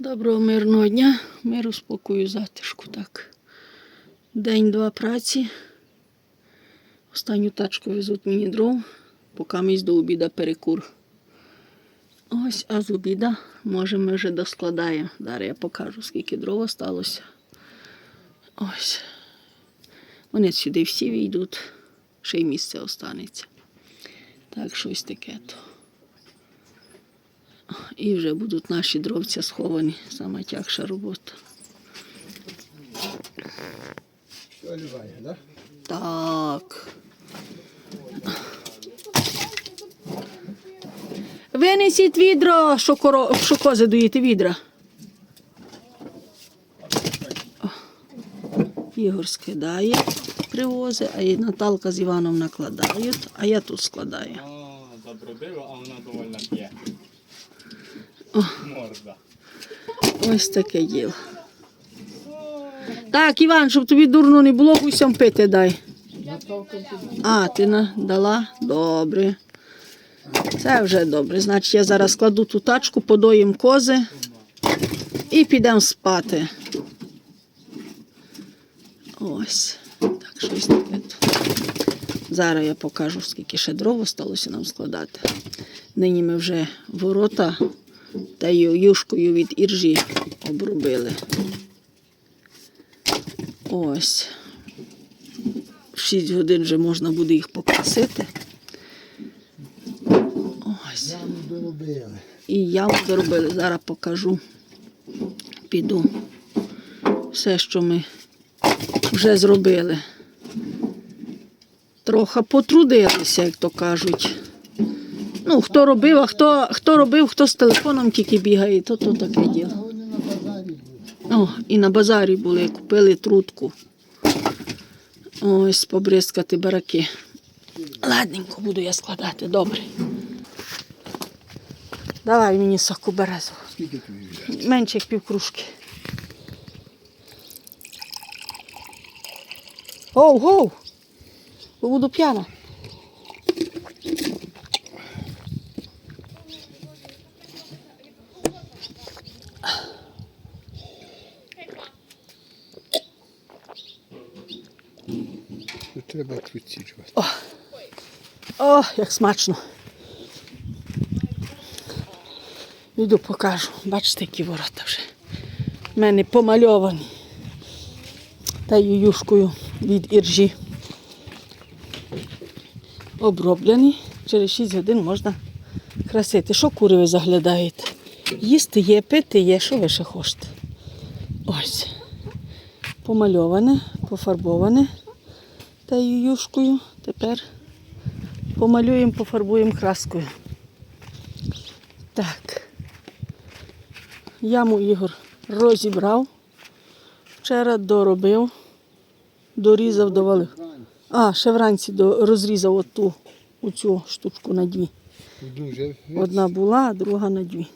Доброго мирного дня, миру, спокою, затишку. Так. День-два праці. Останню тачку везуть мені дров, поки ми до обіда перекур. Ось, а з обіда, може, ми вже доскладаємо. Зараз я покажу, скільки дров осталося. Ось. Вони сюди всі війдуть, ще й місце останеться. Так, щось таке то. І вже будуть наші дровця сховані. Сама тягша робота. Так. Винесіть відро, що, коро... що кози доїти відра. Ігор скидає, привозить, а і Наталка з Іваном накладають, а я тут складаю. А, забродила, а вона довольно п'є. О. Ось таке діло. Так, Іван, щоб тобі дурно не було, гусям пити дай. А, ти на, дала? Добре. Це вже добре. Значить, я зараз кладу ту тачку, подоїм кози і підемо спати. Ось. Так, щось таке. Зараз я покажу, скільки ще дров осталося нам складати. Нині ми вже ворота та юшкою від іржі обробили. Ось. В 6 годин вже можна буде їх покрасити. Ось. І яму доробили. Зараз покажу. Піду. Все, що ми вже зробили. Трохи потрудилися, як то кажуть. Ну, хто робив, а хто, хто робив, хто з телефоном тільки бігає, то, то таке діло. О, і на базарі були, купили трутку. Ось побризкати бараки. Ладненько буду я складати, добре. Давай мені соку взяти? Менше як півкружки. Оу, гоу! Буду п'яна. Тут треба відсічувати. О, як смачно. Іду покажу. Бачите, які ворота вже. У мене помальовані. Та юшкою від іржі. Оброблені. Через 6 годин можна красити. Що кури ви заглядаєте? Їсти є, пити є, що ви ще хочете. Ось. Помальоване, пофарбоване та юшкою. Тепер Помалюємо, пофарбуємо краскою. Так. Яму Ігор розібрав. Вчора доробив, дорізав, довалив. А, ще вранці до- розрізав оту, оцю штучку на дві. Одна була, а друга на дві.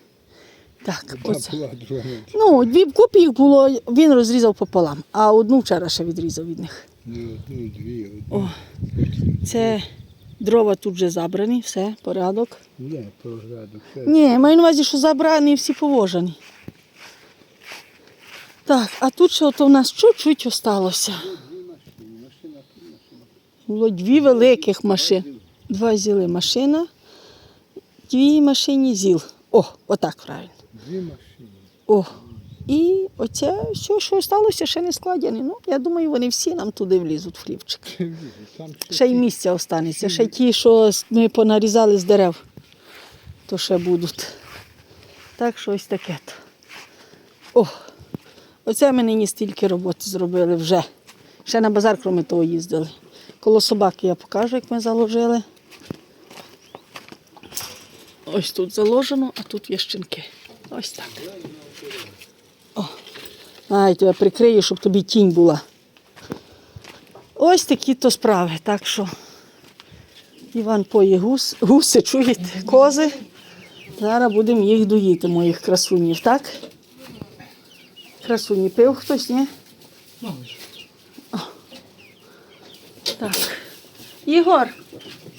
Так, оце. Ну, дві вкупі їх було, він розрізав пополам, а одну вчора ще відрізав від них. О. Це дрова тут вже забрані, все, порядок. Ні, порядок. Ні, маю на увазі, що забрані і всі повожені. Так, а тут ще ото в нас чуть-чуть осталося. Було дві великих машини. Два зіли машина, дві машині зіл. О, отак правильно. дві машини. О. І оце все, що сталося, ще не складені. Ну, я думаю, вони всі нам туди влізуть в хлівчик. Ще Ще й місця останеться, ще ті, що ми понарізали з дерев, то ще будуть. Так що ось таке. то. О, оце ми нині стільки роботи зробили вже. Ще на базар, крім того, їздили. Коло собаки я покажу, як ми заложили. Ось тут заложено, а тут є щенки. Ось так. Ай, тебе прикрию, щоб тобі тінь була. Ось такі то справи. Так що Іван поє гус, гуси, чуєте, кози. Зараз будемо їх доїти, моїх красунів, так? Красуні пив хтось, ні? О. Так. Ігор,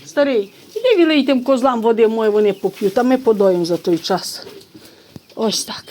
старий, іди вілий тим козлам води мої, вони поп'ють, а ми подоїмо за той час. Ось так.